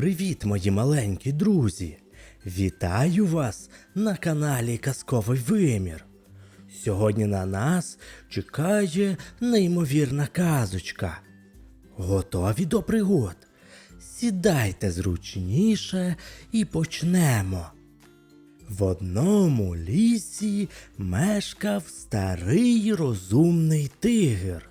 Привіт, мої маленькі друзі! Вітаю вас на каналі Казковий Вимір. Сьогодні на нас чекає неймовірна казочка. Готові до пригод? Сідайте зручніше і почнемо. В одному лісі мешкав старий розумний тигр.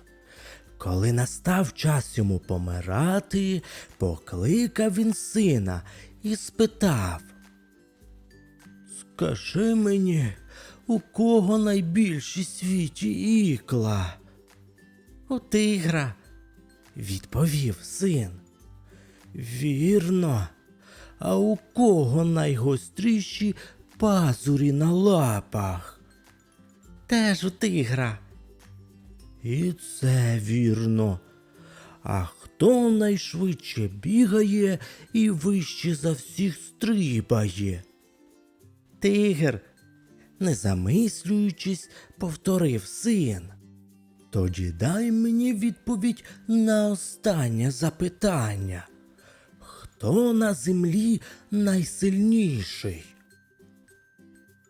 Коли настав час йому помирати, покликав він сина і спитав. Скажи мені, у кого найбільші світі ікла? У тигра, відповів син. Вірно. А у кого найгостріші пазурі на лапах? Теж у тигра. І це вірно. А хто найшвидше бігає і вище за всіх стрибає? Тигр, не замислюючись, повторив син. Тоді дай мені відповідь на останнє запитання. Хто на землі найсильніший?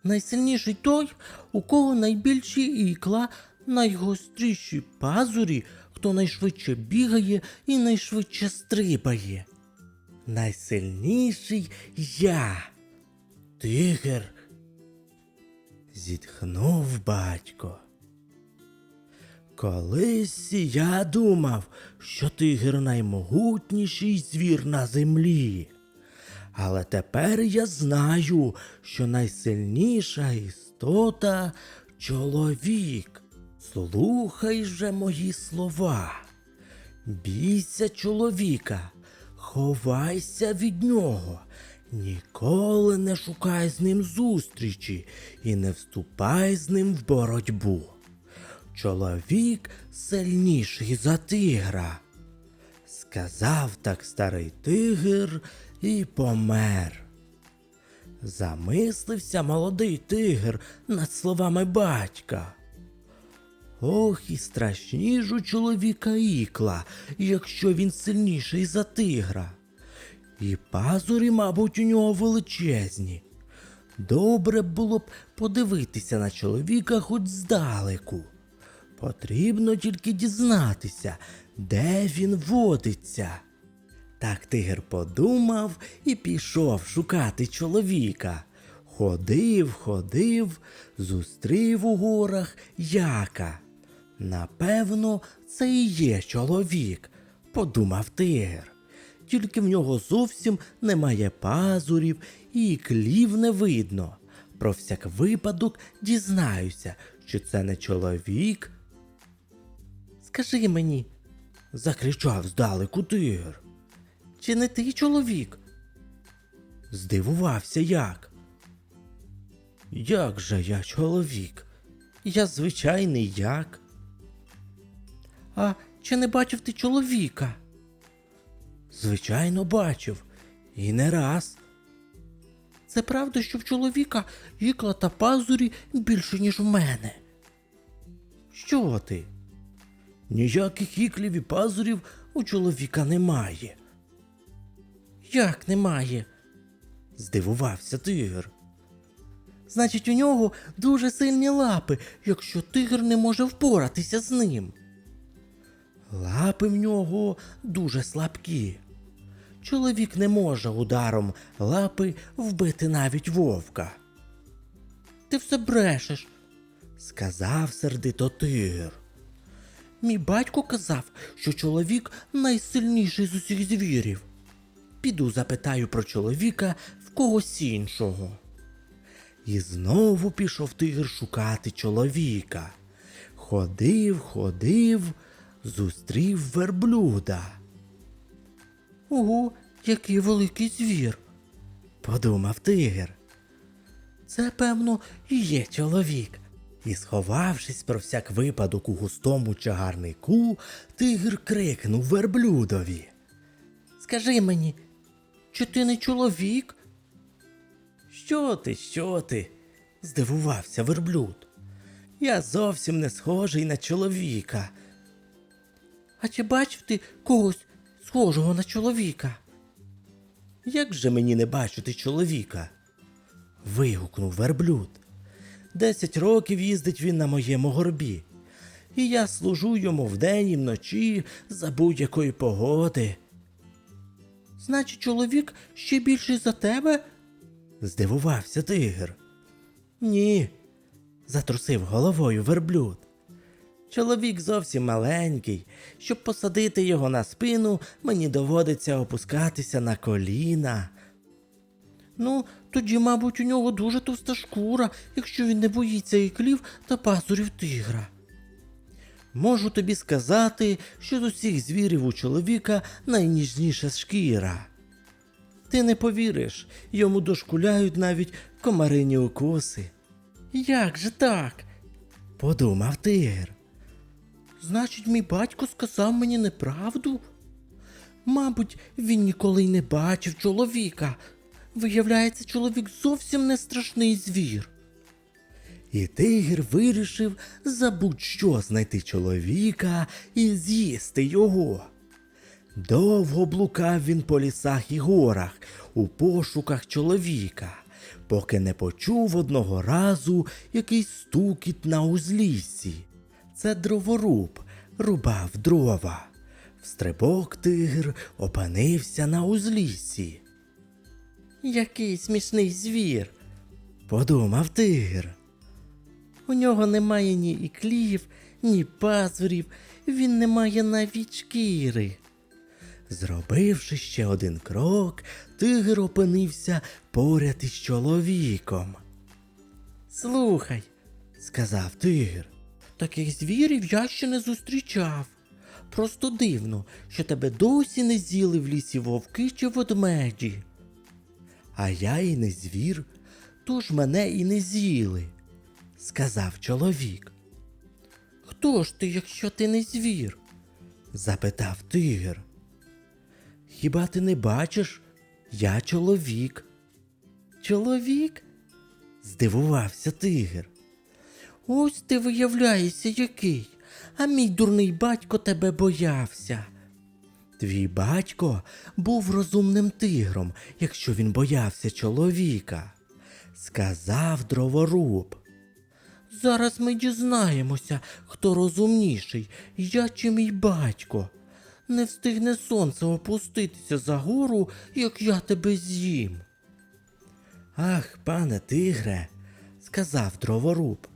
Найсильніший той, у кого найбільші ікла, найгостріші пазурі, хто найшвидше бігає і найшвидше стрибає. Найсильніший я. Тигр. Зітхнув батько. Колись я думав, що тигр наймогутніший звір на землі. Але тепер я знаю, що найсильніша істота чоловік. Слухай же мої слова. Бійся чоловіка, ховайся від нього, ніколи не шукай з ним зустрічі і не вступай з ним в боротьбу. Чоловік сильніший за тигра. Сказав так старий тигр і помер. Замислився молодий тигр над словами батька. Ох, і страшні ж у чоловіка ікла, якщо він сильніший за тигра. І пазурі, мабуть, у нього величезні. Добре було б подивитися на чоловіка хоч здалеку. Потрібно тільки дізнатися, де він водиться. Так тигр подумав і пішов шукати чоловіка. Ходив, ходив, зустрів у горах яка. Напевно, це і є чоловік, подумав тигр. Тільки в нього зовсім немає пазурів і клів не видно. Про всяк випадок дізнаюся, що це не чоловік. Скажи мені, закричав здалеку тигр. Чи не ти чоловік? Здивувався як. Як же я чоловік? Я звичайний як. А чи не бачив ти чоловіка? Звичайно, бачив. І не раз. Це правда, що в чоловіка ікла та пазурі більше, ніж у мене. Що ти? Ніяких іклів і пазурів у чоловіка немає. Як немає? здивувався тигр. Значить, у нього дуже сильні лапи, якщо тигр не може впоратися з ним. Лапи в нього дуже слабкі. Чоловік не може ударом лапи вбити навіть вовка. Ти все брешеш, сказав сердито тигр. Мій батько казав, що чоловік найсильніший з усіх звірів. Піду запитаю про чоловіка в когось іншого. І знову пішов тигр шукати чоловіка. Ходив, ходив, зустрів верблюда. Ого, який великий звір, подумав тигр. Це, певно, і є чоловік. І, сховавшись про всяк випадок у густому чагарнику, тигр крикнув верблюдові. Скажи мені, чи ти не чоловік? Що ти, що ти? здивувався верблюд. Я зовсім не схожий на чоловіка. А чи бачив ти когось схожого на чоловіка? Як же мені не бачити чоловіка? вигукнув верблюд. Десять років їздить він на моєму горбі, і я служу йому вдень і вночі за будь-якої погоди. Значить, чоловік ще більший за тебе? здивувався тигр. Ні, затрусив головою верблюд. Чоловік зовсім маленький. Щоб посадити його на спину, мені доводиться опускатися на коліна. Ну, тоді, мабуть, у нього дуже товста шкура, якщо він не боїться іклів та пазурів тигра. Можу тобі сказати, що з усіх звірів у чоловіка найніжніша шкіра. Ти не повіриш, йому дошкуляють навіть комарині укуси. Як же так? подумав тигр. Значить, мій батько сказав мені неправду? Мабуть, він ніколи й не бачив чоловіка. Виявляється, чоловік зовсім не страшний звір. І тигр вирішив за будь-що знайти чоловіка і з'їсти його. Довго блукав він по лісах і горах у пошуках чоловіка, поки не почув одного разу якийсь стукіт на узліссі. Це дроворуб рубав дрова. Встрибок тигр опинився на узліссі. Який смішний звір, подумав тигр. У нього немає ні іклів, ні пазурів, він не має навіть шкіри. Зробивши ще один крок, тигр опинився поряд із чоловіком. Слухай, сказав тигр, таких звірів я ще не зустрічав. Просто дивно, що тебе досі не з'їли в лісі вовки чи ведмеді. А я і не звір, тож мене і не з'їли, сказав чоловік. Хто ж ти, якщо ти не звір? запитав тигр. Хіба ти не бачиш? Я чоловік. Чоловік? здивувався тигр. Ось ти виявляєшся який, а мій дурний батько тебе боявся. Твій батько був розумним тигром, якщо він боявся чоловіка, сказав дроворуб. Зараз ми дізнаємося, хто розумніший, я чи мій батько. Не встигне сонце опуститися за гору, як я тебе з'їм. Ах, пане тигре, сказав дроворуб.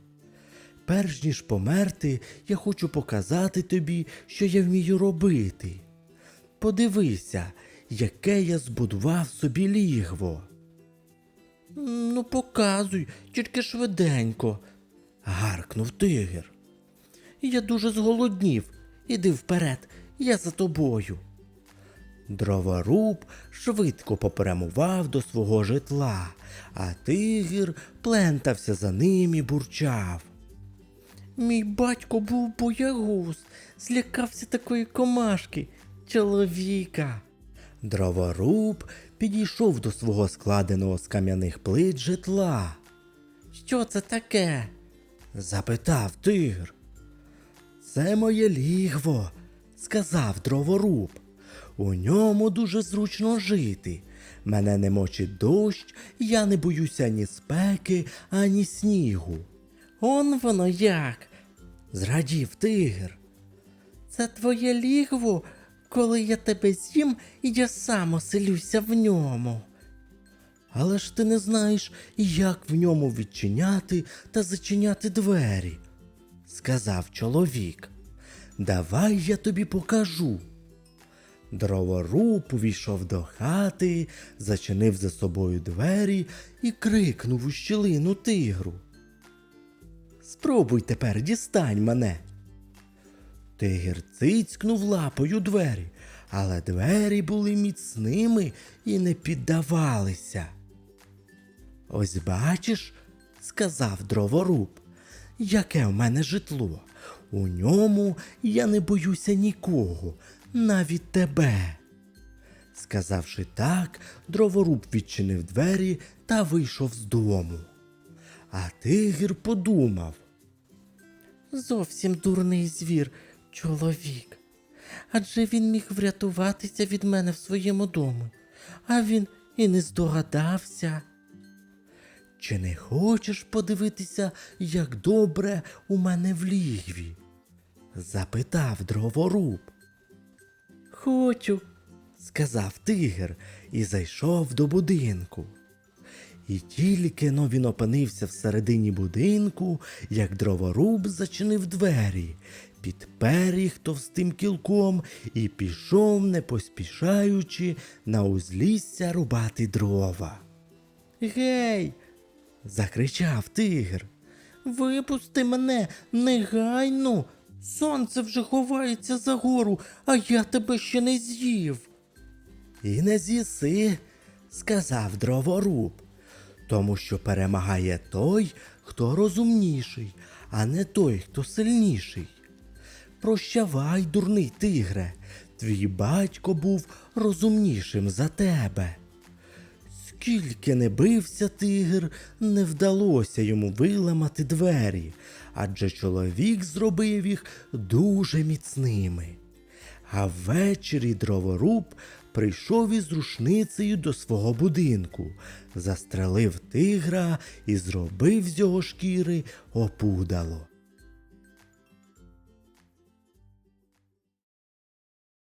Перш ніж померти, я хочу показати тобі, що я вмію робити. Подивися, яке я збудував собі лігво. Ну, показуй, тільки швиденько, гаркнув тигр. Я дуже зголоднів. Іди вперед, я за тобою. Дроворуб швидко попрямував до свого житла, а тигр плентався за ним і бурчав. Мій батько був боягуз, злякався такої комашки, чоловіка. Дроворуб підійшов до свого складеного з кам'яних плит житла. Що це таке? запитав тигр. Це моє лігво, сказав дроворуб. У ньому дуже зручно жити. Мене не мочить дощ, я не боюся ні спеки, ані снігу. Он воно як. зрадів тигр. Це твоє лігво, коли я тебе з'їм, і я сам оселюся в ньому. Але ж ти не знаєш, як в ньому відчиняти та зачиняти двері, сказав чоловік. Давай я тобі покажу. Дроворуб увійшов до хати, зачинив за собою двері і крикнув у щілину тигру. Спробуй тепер дістань мене. Тигр цицькнув лапою двері, але двері були міцними і не піддавалися. Ось бачиш, сказав дроворуб, яке в мене житло. У ньому я не боюся нікого, навіть тебе. Сказавши так, дроворуб відчинив двері та вийшов з дому. А тигр подумав. Зовсім дурний звір, чоловік. Адже він міг врятуватися від мене в своєму дому, а він і не здогадався. Чи не хочеш подивитися, як добре у мене в лігві? запитав дроворуб. Хочу, сказав тигр і зайшов до будинку. І тільки но він опинився всередині будинку, як дроворуб зачинив двері, підпер їх товстим кілком і пішов, не поспішаючи, на узлісся рубати дрова. Гей. закричав тигр. Випусти мене негайно. Сонце вже ховається за гору, а я тебе ще не з'їв. І не з'їси, сказав дроворуб, тому що перемагає той, хто розумніший, а не той, хто сильніший. Прощавай, дурний тигре, твій батько був розумнішим за тебе. Скільки не бився тигр, не вдалося йому виламати двері, адже чоловік зробив їх дуже міцними. А ввечері дроворуб прийшов із рушницею до свого будинку, застрелив тигра і зробив з його шкіри опудало.